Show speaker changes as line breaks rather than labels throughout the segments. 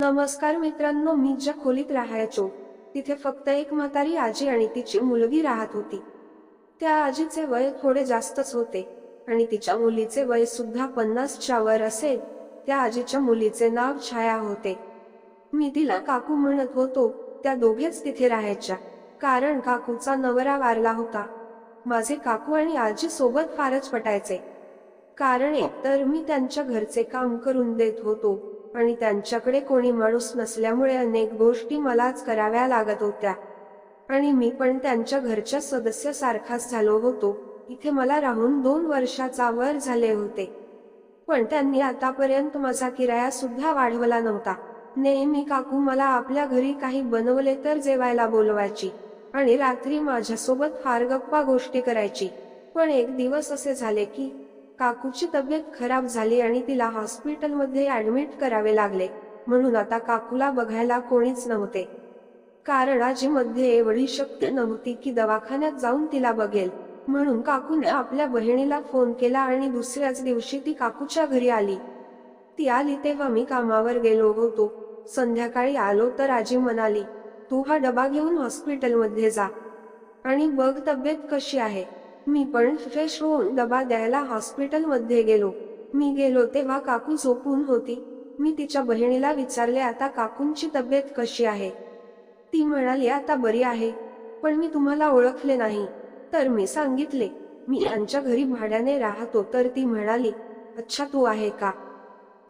नमस्कार मित्रांनो मी ज्या खोलीत राहायचो तिथे फक्त एक म्हातारी आजी आणि तिची मुलगी राहत होती. त्या आजीचे वय थोडे जास्तच होते आणि तिच्या मुलीचे वय सुद्धा पन्नासच्या वर असेल त्या आजीच्या मुलीचे नाव छाया होते. मी तिला काकू म्हणत होतो त्या दोघेच तिथे राहायच्या कारण काकूचा नवरा वारला होता. माझे काकू आणि आजी सोबत फारच पटायचे. कारण एकतर मी त्यांच्या घरचे काम करून देत होतो आणि त्यांच्याकडे कोणी माणूस नसल्यामुळे अनेक गोष्टी मलाच कराव्या लागत होत्या. आणि मी पण त्यांच्या घरच्या सदस्यासारखाच झालो होतो. इथे मला राहून दोन वर्षाचा वर झाले होते. पण त्यांनी आतापर्यंत माझा किराया सुद्धा वाढवला नव्हता. नेहमी काकू मला आपल्या घरी काही बनवले तर जेवायला बोलवायची. आणि रात्री माझ्यासोबत फार गप्पा गोष्टी करायची. पण एक दिवस असे झाले की काकूची तब्येत खराब झाली आणि तिला हॉस्पिटलमध्ये ऍडमिट करावे लागले म्हणून आता काकूला बघायला कोणीच नव्हते. कारण आजीमध्ये एवढी शक्ती नव्हती की दवाखान्यात जाऊन तिला बघेल म्हणून काकूने आपल्या बहिणीला फोन केला आणि दुसऱ्याच दिवशी ती काकूच्या घरी आली. ती आली तेव्हा मी कामावर गेलो होतो. संध्याकाळी आलो तर आजी म्हणाली तू हा डबा घेऊन हॉस्पिटलमध्ये जा. आणि बघ तब्येत कशी आहे. मी पण फ्रेश होऊन डबा द्यायला हॉस्पिटलमध्ये गेलो. मी गेलो तेव्हा काकू झोपून होती. मी तिच्या बहिणीला विचारले आता काकूंची तब्येत कशी आहे? ती म्हणाली आता बरी आहे पण मी तुम्हाला ओळखले नाही. तर मी सांगितले मी यांच्या घरी भाड्याने राहतो. तर ती म्हणाली अच्छा तू आहे का?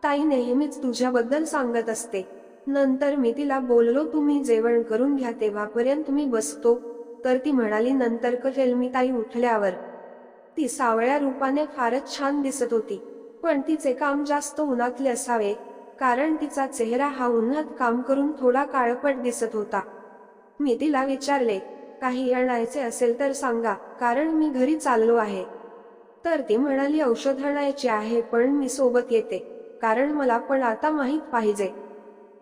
ताई नेहमीच तुझ्याबद्दल सांगत असते. नंतर मी तिला बोललो तुम्ही जेवण करून घ्या तेव्हापर्यंत मी बसतो. तर ती म्हणाली नंतर करेल मी ताई उठल्यावर. ती सावळ्या रूपाने फारच छान दिसत होती पण तिचे काम जास्त उन्हातले असावे कारण तिचा चेहरा हा उन्हात काम करून थोडा काळपट दिसत होता. मी तिला विचारले काही आणायचे असेल तर सांगा कारण मी घरी चाललो आहे. तर ती म्हणाली औषध आणायचे आहे पण मी सोबत येते कारण मला पण आता माहीत पाहिजे.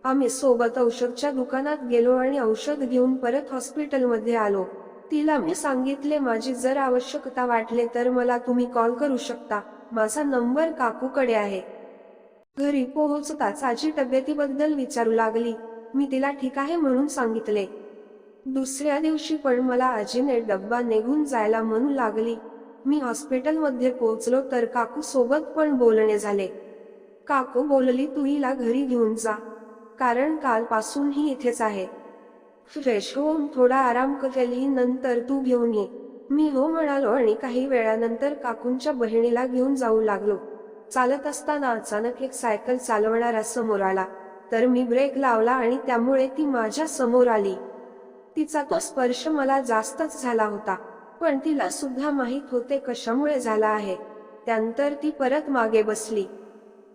आम्ही सोबत औषधच्या दुकानात गेलो आणि औषध घेऊन परत हॉस्पिटलमध्ये आलो. तिला मी सांगितले माझी जर आवश्यकता वाटले तर मला तुम्ही कॉल करू शकता. माझा नंबर काकूकडे आहे. घरी पोहोचताच आजी तब्येतीबद्दल विचारू लागली. मी तिला ठीक आहे म्हणून सांगितले. दुसऱ्या दिवशी पण मला आजीने डब्बा निघून जायला म्हणू लागली. मी हॉस्पिटलमध्ये पोहोचलो तर काकू सोबत पण बोलणे झाले. काकू बोलली तू हिला घरी घेऊन जा. कारण कालपासून ही इथेच आहे. फ्रेश होऊन थोडा आराम करेलही नंतर तू घेऊन ये. मी हो म्हणालो आणि काही वेळानंतर काकूंच्या बहिणीला घेऊन जाऊ लागलो. चालत असताना अचानक एक सायकल चालवणारा समोर आला. तर मी ब्रेक लावला आणि त्यामुळे ती माझ्यासमोर आली. तिचा तो स्पर्श मला जास्तच झाला होता पण तिला सुद्धा माहीत होते कशामुळे झाला आहे. त्यानंतर ती परत मागे बसली.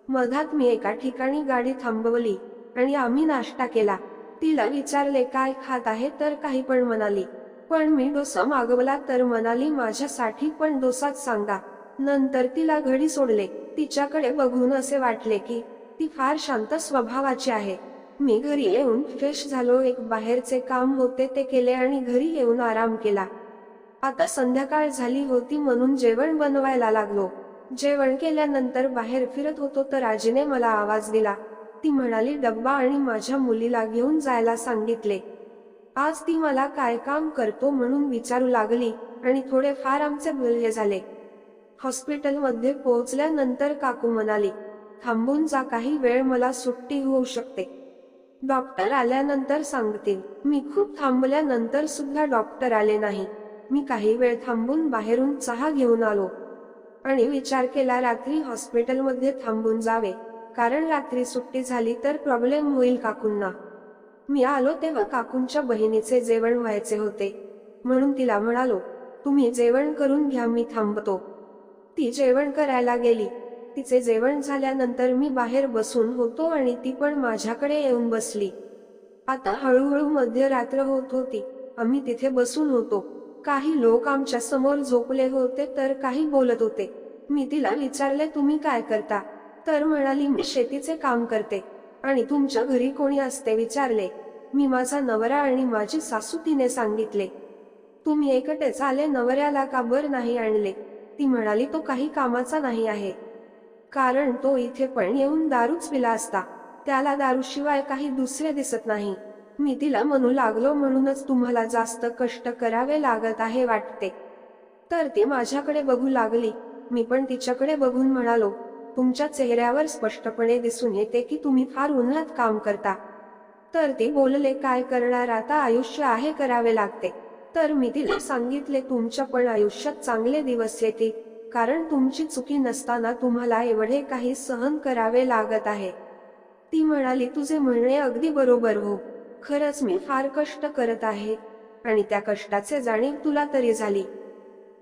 मधात मी एका ठिकाणी गाडी थांबवली. आणि आम्ही नाश्ता केला. तिला विचारले काय खात आहे? तर काही पण म्हणाली. पण मी डोसा मागवला. तर म्हणाली माझ्यासाठी पण डोसाच सांगा. नंतर तिला घडी सोडले. तिच्याकडे बघून असे वाटले की ती फार शांत स्वभावाची आहे. मी घरी येऊन फ्रेश झालो. एक बाहेरचे काम होते ते केले आणि घरी येऊन आराम केला. आता संध्याकाळ झाली होती म्हणून जेवण बनवायला लागलो. जेवण केल्यानंतर बाहेर फिरत होतो तर आजीने मला आवाज दिला ती म्हणाली डब्बा आणि माझ्या मुलीला घेऊन जायला सांगितले. आज ती मला काय काम करतो म्हणून विचारू लागली आणि थोडे फार आमचे बोलणे झाले. हॉस्पिटलमध्ये पोहोचल्यानंतर काकू म्हणाली थांबून जा काही वेळ मला सुट्टी होऊ शकते. डॉक्टर आल्यानंतर सांगतील. मी खूप थांबल्यानंतर सुद्धा डॉक्टर आले नाही. मी काही वेळ थांबून बाहेरून चहा घेऊन आलो. आणि विचार केला रात्री हॉस्पिटलमध्ये थांबून जावे. कारण रात्री सुट्टी झाली तर प्रॉब्लेम होईल काकूंना. मी आलो तेव्हा काकूंच्या बहिणीचे जेवण व्हायचे होते. म्हणून तिला म्हणालो तुम्ही जेवण करून घ्या मी थांबतो. ती जेवण करायला गेली. तिचे जेवण झाल्यानंतर मी बाहेर बसून होतो आणि ती पण माझ्याकडे येऊन बसली. आता हळूहळू मध्यरात्र होत होती. आम्ही तिथे बसून होतो. काही लोक आमच्यासमोर झोपले होते तर काही बोलत होते. मी तिला विचारले तुम्ही काय करता? तर म्हणाली मी शेतीचे काम करते आणि तुमच्या घरी कोणी असते विचारले मी माझा नवरा आणि माझी सासू तिने सांगितले. तुम्ही एकटेच आले नवऱ्याला का बर नाही आणले? ती म्हणाली तो काही कामाचा नाही आहे. कारण तो इथे पण येऊन दारूच पिला असता. त्याला दारूशिवाय काही दुसरे दिसत नाही. मी तिला म्हणू लागलो म्हणूनच तुम्हाला जास्त कष्ट करावे लागत आहे वाटते. तर ती माझ्याकडे बघू लागली. मी पण तिच्याकडे बघून म्हणालो तुमच्या चेहऱ्यावर स्पष्टपणे दिसून येते की तुम्ही फार उन्हात काम करता. तर ते बोलले काय करणार आता? आयुष्य आहे करावे लागते. तर मी तिला सांगितले तुमच्या पण आयुष्यात चांगले दिवस येतील. कारण तुमची चुकी नसताना तुम्हाला एवढे काही सहन करावे लागत आहे. ती म्हणाली तुझे म्हणणे अगदी बरोबर हो. खरंच मी फार कष्ट करत आहे. आणि त्या कष्टाचे जाणीव तुला तरी झाली.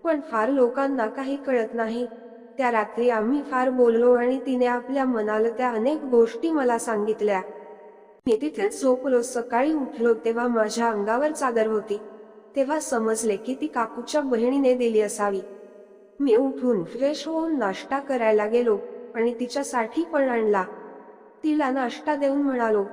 पण फार लोकांना काही कळत नाही. त्या रात्री आम्ही फार बोललो आणि तिने आपल्या मनाला त्या अनेक गोष्टी मला सांगितल्या. मी तिथे झोपलो. सकाळी उठलो तेव्हा माझ्या अंगावर चादर होती. तेव्हा समजले की ती काकूच्या बहिणीने दिली असावी. मी उठून फ्रेश होऊन नाश्ता करायला गेलो आणि तिच्यासाठी पण आणला. तिला नाश्ता देऊन म्हणालो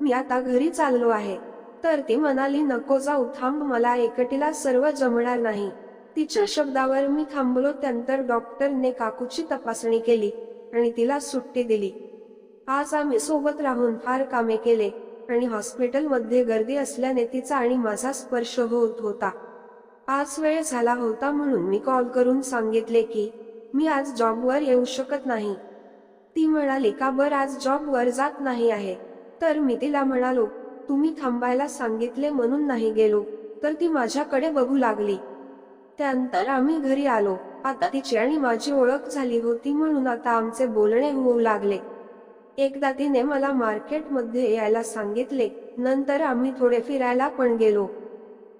मी आता घरी चाललो आहे. तर ती म्हणाली नको जाऊ थांब मला एकटीला सर्व जमणार नाही. तिच्या शब्दावर मी थांबलो त्यानंतर डॉक्टरने काकूची तपासणी केली आणि तिला सुट्टी दिली. आज आम्ही सोबत राहून फार कामे केले आणि हॉस्पिटलमध्ये गर्दी असल्याने तिचा आणि माझा स्पर्श होत होता. आज वेळ झाला होता म्हणून मी कॉल करून सांगितले की मी आज जॉबवर येऊ शकत नाही. ती म्हणाली का बर आज जॉबवर जात नाही आहे. तर मी तिला म्हणालो तुम्ही थांबायला सांगितले म्हणून नाही गेलो तर ती माझ्याकडे बघू लागली. त्यानंतर आम्ही घरी आलो. आता तिची आणि माझी ओळख झाली होती म्हणून आता आमचे बोलणे होऊ लागले. एकदा तिने मला मार्केटमध्ये यायला सांगितले. नंतर आम्ही थोडे फिरायला पण गेलो.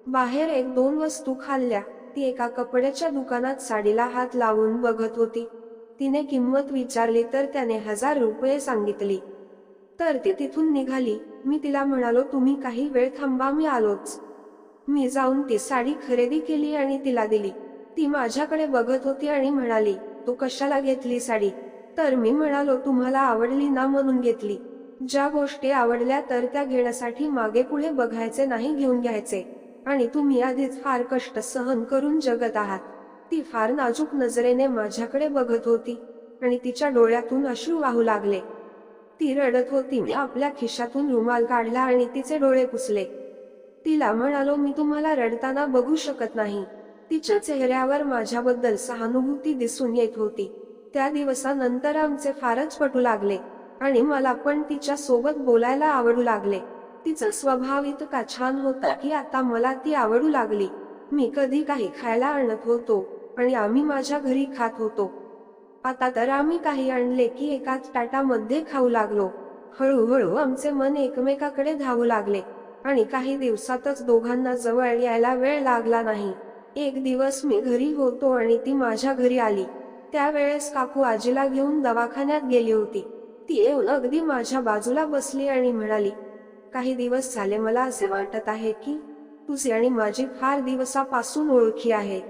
बाहेर एक दोन वस्तू खाल्ल्या. ती एका कपड्याच्या दुकानात साडीला हात लावून बघत होती. तिने किंमत विचारली तर त्याने हजार रुपये सांगितली. तर ती तिथून निघाली. मी तिला म्हणालो तुम्ही काही वेळ थांबा मी आलोच. मी जाऊन ती साडी खरेदी केली आणि तिला दिली. ती माझ्याकडे बघत होती आणि म्हणाली तू कशाला घेतली साडी? तर मी म्हणालो तुम्हाला आवडली ना? म्हणून घेतली. ज्या गोष्टी आवडल्या तर त्या घेण्यासाठी मागे पुढे बघायचे नाही घेऊन घ्यायचे. आणि तुम्ही आधीच फार कष्ट सहन करून जगत आहात. ती फार नाजूक नजरेने माझ्याकडे बघत होती आणि तिच्या डोळ्यातून अश्रू वाहू लागले. ती रडत होती मी आपल्या खिशातून रुमाल काढला आणि तिचे डोळे पुसले. तिला म्हणालो मी तुम्हाला रडताना बघू शकत नाही. तिच्या चेहऱ्यावर माझ्याबद्दल सहानुभूती दिसून येत होती. त्या दिवसानंतर आमचे फारच पटू लागले आणि मला पण तिच्या सोबत बोलायला आवडू लागले. तिचा स्वभाव इतका छान होता की आता मला ती आवडू लागली. मी कधी काही खायला आणत होतो आणि आम्ही माझ्या घरी खात होतो. आता तर आम्ही काही आणले की एकाच टाटामध्ये खाऊ लागलो. हळूहळू आमचे मन एकमेकाकडे धावू लागले. आणि काही दिवसातच दोघांना जवळ यायला वेळ लागला नाही. एक दिवस मी घरी होतो आणि ती माझ्या घरी आली. त्यावेळेस काकू आजीला घेऊन दवाखान्यात गेली होती. ती येऊन अगदी माझ्या बाजूला बसली आणि म्हणाली काही दिवस झाले मला असे वाटत आहे की तुझी आणि माझी फार दिवसापासून ओळखी आहे.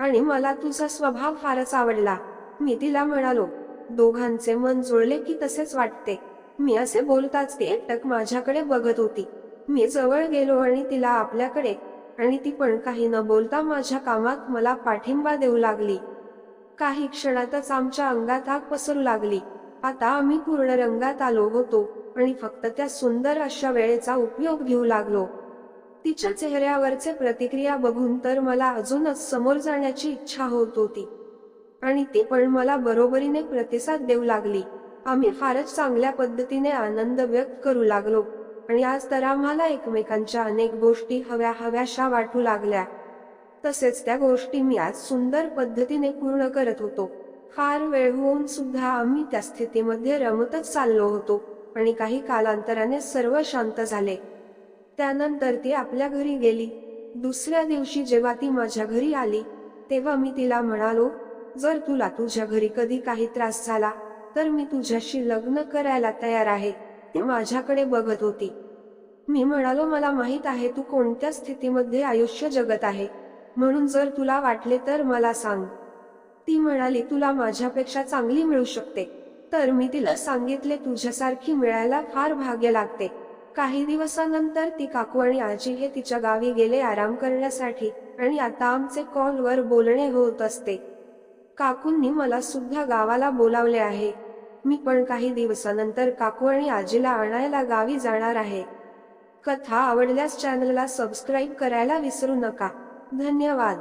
आणि मला तुझा स्वभाव फारच आवडला. मी तिला म्हणालो दोघांचे मन जुळले की तसेच वाटते. मी असे बोलताच ती एकटक माझ्याकडे बघत होती. मी जवळ गेलो आणि तिला आपल्याकडे आणि ती पण काही न बोलता माझ्या कामात मला पाठिंबा देऊ लागली. काही क्षणातच आमच्या अंगात आग पसरू लागली. आता आम्ही पूर्ण रंगात आलो होतो आणि फक्त त्या सुंदर अशा वेळेचा उपयोग घेऊ लागलो. तिच्या चेहऱ्यावरचे प्रतिक्रिया बघून तर मला अजूनच समोर जाण्याची इच्छा होत होती. आणि ते पण मला बरोबरीने प्रतिसाद देऊ लागली. आम्ही फारच चांगल्या पद्धतीने आनंद व्यक्त करू लागलो. आणि आज तर आम्हाला एकमेकांच्या अनेक गोष्टी हव्या हव्याशा वाटू लागल्या. तसेच त्या गोष्टी मी आज सुंदर पद्धतीने पूर्ण करत होतो. फार वेळ होऊन सुद्धा आम्ही त्या स्थितीमध्ये रमतच चाललो होतो आणि काही कालांतराने सर्व शांत झाले. त्यानंतर ती आपल्या घरी गेली. दुसऱ्या दिवशी जेव्हा ती माझ्या घरी आली तेव्हा मी तिला म्हणालो जर तुला तुझ्या घरी कधी काही त्रास झाला तर मी तुझ्याशी लग्न करायला तयार आहे. ती माझ्याकडे बघत होती. मी म्हणालो मला माहीत आहे तू कोणत्या स्थितीमध्ये आयुष्य जगत आहे. म्हणून जर तुला वाटले तर मला सांग. ती म्हणाली तुला माझ्यापेक्षा चांगली मिळू शकते. तर मी तिला सांगितले तुझ्यासारखी मिळायला फार भाग्य लागते. काही दिवसानंतर ती काकू आणि आजी हे तिच्या गावी गेले आराम करण्यासाठी आणि आता आमचे कॉलवर बोलणे होत असते. काकूंनी मला सुद्धा गावाला बोलावले आहे. मी पण काही दिवसानंतर काकू आणि आजीला आणायला गावी जाणार आहे. कथा आवडल्यास चॅनलला सबस्क्राईब करायला विसरू नका. धन्यवाद.